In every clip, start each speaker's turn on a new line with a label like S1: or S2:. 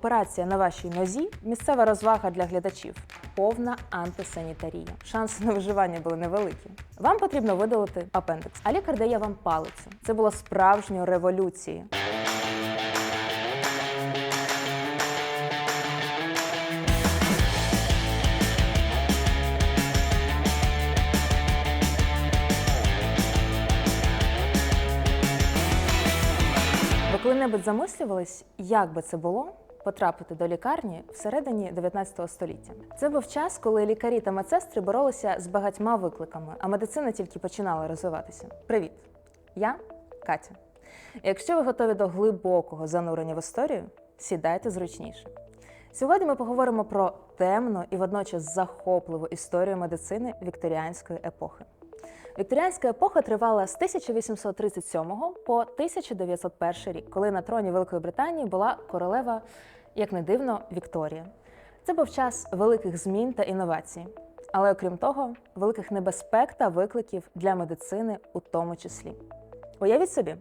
S1: операція на вашій нозі місцева розвага для глядачів. Повна антисанітарія. Шанси на виживання були невеликі. Вам потрібно видалити апендикс, а лікар дає вам палицю. Це було справжньою революцією. Ви коли-небудь замислювались, як би це було потрапити до лікарні всередині 19 століття? Це був час, коли лікарі та медсестри боролися з багатьма викликами, а медицина тільки починала розвиватися. Привіт! Я Катя. Якщо ви готові до глибокого занурення в історію, сідайте зручніше. Сьогодні ми поговоримо про темну і водночас захопливу історію медицини вікторіанської епохи. Вікторіанська епоха тривала з 1837 по 1901 рік, коли на троні Великої Британії була королева, як не дивно, Вікторія. Це був час великих змін та інновацій, але окрім того, великих небезпек та викликів для медицини у тому числі. Уявіть собі,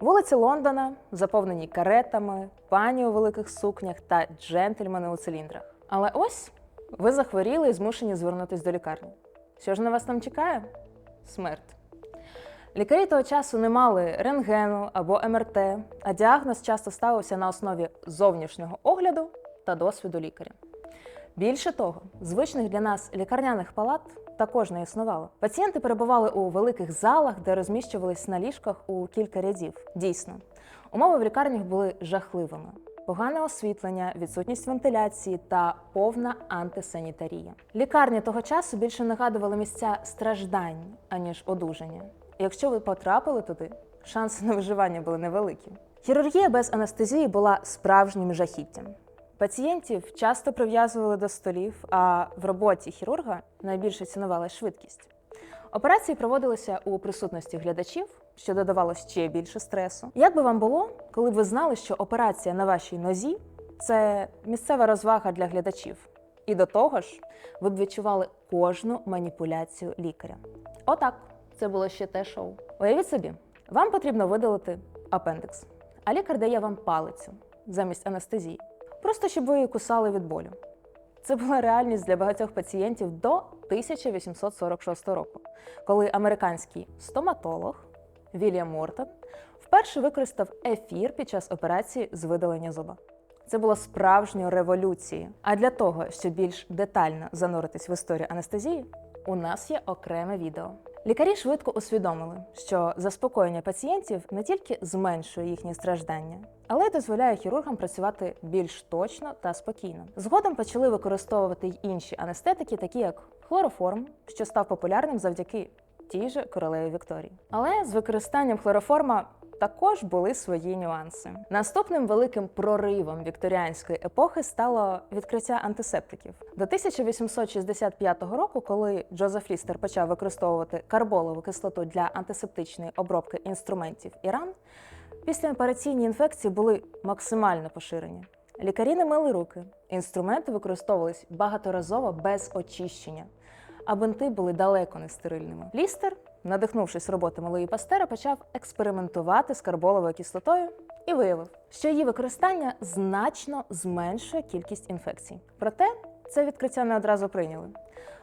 S1: вулиці Лондона заповнені каретами, пані у великих сукнях та джентльмени у циліндрах. Але ось ви захворіли і змушені звернутися до лікарні. Що ж на вас там чекає? Смерть. Лікарі того часу не мали рентгену або МРТ, а діагноз часто ставився на основі зовнішнього огляду та досвіду лікаря. Більше того, звичних для нас лікарняних палат також не існувало. Пацієнти перебували у великих залах, де розміщувались на ліжках у кілька рядів. Дійсно, умови в лікарнях були жахливими. Погане освітлення, відсутність вентиляції та повна антисанітарія. Лікарні того часу більше нагадували місця страждань, аніж одужання. Якщо ви потрапили туди, шанси на виживання були невеликі. Хірургія без анестезії була справжнім жахіттям. Пацієнтів часто прив'язували до столів, а в роботі хірурга найбільше цінувала швидкість. Операції проводилися у присутності глядачів, що додавало ще більше стресу. Як би вам було, коли б ви знали, що операція на вашій нозі це місцева розвага для глядачів, і до того ж, ви б відчували кожну маніпуляцію лікаря. Отак, це було ще те шоу. Уявіть собі, вам потрібно видалити апендикс, а лікар дає вам палицю замість анестезії, просто щоб ви її кусали від болю. Це була реальність для багатьох пацієнтів до 1846 року, коли американський стоматолог Вільям Мортон вперше використав ефір під час операції з видалення зуба. Це було справжньою революцією. А для того, щоб більш детально зануритись в історію анестезії, у нас є окреме відео. Лікарі швидко усвідомили, що заспокоєння пацієнтів не тільки зменшує їхні страждання, але й дозволяє хірургам працювати більш точно та спокійно. Згодом почали використовувати й інші анестетики, такі як хлороформ, що став популярним завдяки тій же королеві Вікторії. Але з використанням хлороформа також були свої нюанси. Наступним великим проривом вікторіанської епохи стало відкриття антисептиків. До 1865 року, коли Джозеф Лістер почав використовувати карболову кислоту для антисептичної обробки інструментів і ран, післяопераційні інфекції були максимально поширені. Лікарі не мили руки, інструменти використовувались багаторазово без очищення, а бинти були далеко не стерильними. Лістер, надихнувшись роботи малої Пастера, почав експериментувати з карболовою кислотою і виявив, що її використання значно зменшує кількість інфекцій. Проте це відкриття не одразу прийняли.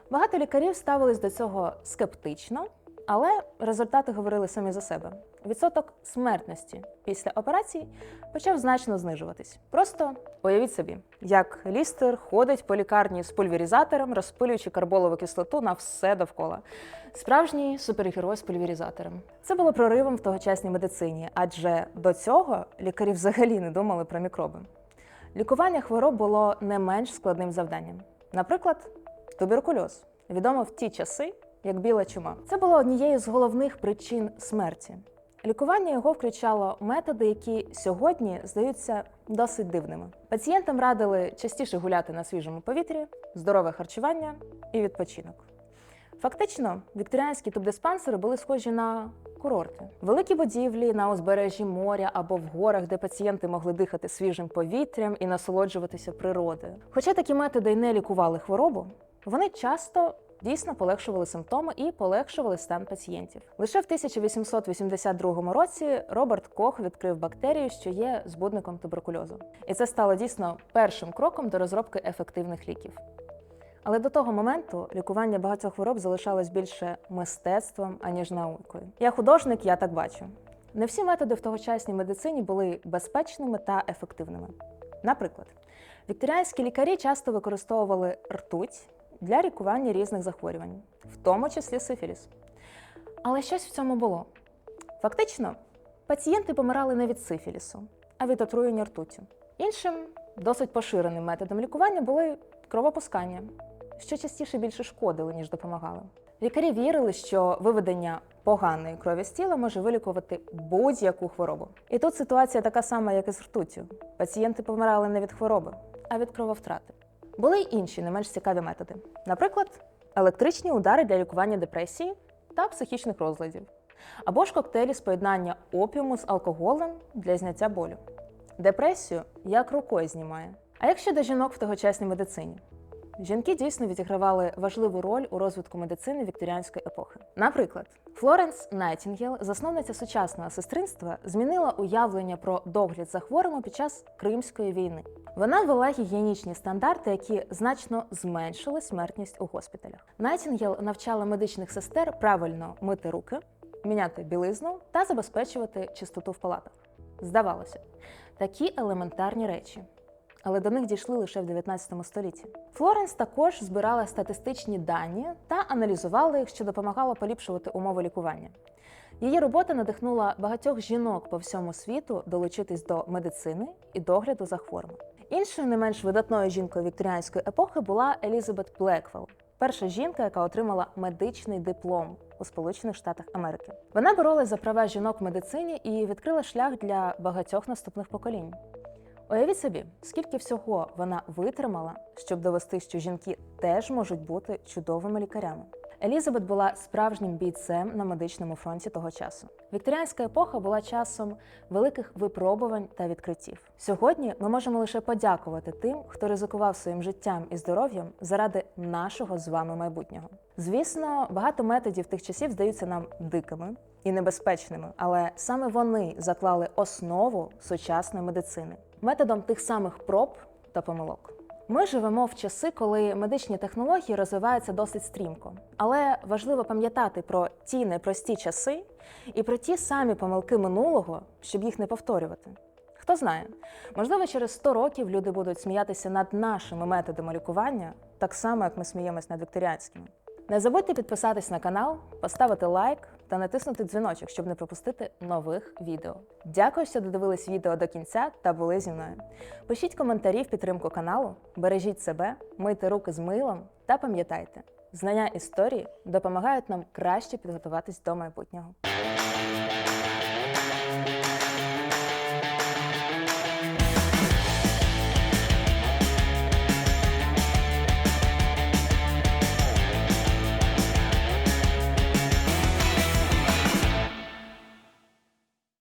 S1: Багато лікарів ставились до цього скептично, але результати говорили самі за себе. Відсоток смертності після операцій почав значно знижуватись. Просто уявіть собі, як лістер ходить по лікарні з пульверізатором, розпилюючи карболову кислоту на все довкола. Справжній супергерой з пульверізатором. Це було проривом в тогочасній медицині, адже до цього лікарі взагалі не думали про мікроби. Лікування хвороб було не менш складним завданням. Наприклад, туберкульоз, відомо в ті часи як біла чума. Це було однією з головних причин смерті. Лікування його включало методи, які сьогодні здаються досить дивними. Пацієнтам радили частіше гуляти на свіжому повітрі, здорове харчування і відпочинок. Фактично, вікторіанські тубдиспансери були схожі на курорти, великі будівлі на узбережжі моря або в горах, де пацієнти могли дихати свіжим повітрям і насолоджуватися природою. Хоча такі методи й не лікували хворобу, вони часто дійсно полегшували симптоми і полегшували стан пацієнтів. Лише в 1882 році Роберт Кох відкрив бактерію, що є збудником туберкульозу. І це стало дійсно першим кроком до розробки ефективних ліків. Але до того моменту лікування багатьох хвороб залишалось більше мистецтвом, аніж наукою. Я художник, я так бачу. Не всі методи в тогочасній медицині були безпечними та ефективними. Наприклад, вікторіанські лікарі часто використовували ртуть для лікування різних захворювань, в тому числі сифіліс. Але щось в цьому було. Фактично, пацієнти помирали не від сифілісу, а від отруєння ртуттю. Іншим досить поширеним методом лікування були кровопускання, що частіше більше шкодили, ніж допомагали. Лікарі вірили, що виведення поганої крові з тіла може вилікувати будь-яку хворобу. І тут ситуація така сама, як і з ртуттю. Пацієнти помирали не від хвороби, а від крововтрати. Були й інші не менш цікаві методи, наприклад, електричні удари для лікування депресії та психічних розладів, або ж коктейлі з поєднання опіуму з алкоголем для зняття болю. Депресію як рукою знімає. А як щодо жінок в тогочасній медицині? Жінки дійсно відігравали важливу роль у розвитку медицини вікторіанської епохи. Наприклад, Флоренс Найтінгел, засновниця сучасного сестринства, змінила уявлення про догляд за хворими під час Кримської війни. Вона ввела гігієнічні стандарти, які значно зменшили смертність у госпіталях. Найтінгел навчала медичних сестер правильно мити руки, міняти білизну та забезпечувати чистоту в палатах. Здавалося, такі елементарні речі але до них дійшли лише в 19 столітті. Флоренс також збирала статистичні дані та аналізувала їх, що допомагало поліпшувати умови лікування. Її робота надихнула багатьох жінок по всьому світу долучитись до медицини і догляду за хворими. Іншою не менш видатною жінкою вікторіанської епохи була Елізабет Блеквелл, перша жінка, яка отримала медичний диплом у Сполучених Штатах Америки. Вона боролась за права жінок в медицині і відкрила шлях для багатьох наступних поколінь. Уявіть собі, скільки всього вона витримала, щоб довести, що жінки теж можуть бути чудовими лікарями. Елізабет була справжнім бійцем на медичному фронті того часу. Вікторіанська епоха була часом великих випробувань та відкриттів. Сьогодні ми можемо лише подякувати тим, хто ризикував своїм життям і здоров'ям заради нашого з вами майбутнього. Звісно, багато методів тих часів здаються нам дикими і небезпечними, але саме вони заклали основу сучасної медицини методом тих самих проб та помилок. Ми живемо в часи, коли медичні технології розвиваються досить стрімко, але важливо пам'ятати про ті непрості часи і про ті самі помилки минулого, щоб їх не повторювати. Хто знає, можливо, через 100 років люди будуть сміятися над нашими методами лікування, так само як ми сміємось над вікторіанськими. Не забудьте підписатись на канал, поставити лайк та натиснути дзвіночок, щоб не пропустити нових відео. Дякую, що додивились відео до кінця та були зі мною. Пишіть коментарі в підтримку каналу, бережіть себе, мийте руки з милом та пам'ятайте, знання історії допомагають нам краще підготуватись до майбутнього.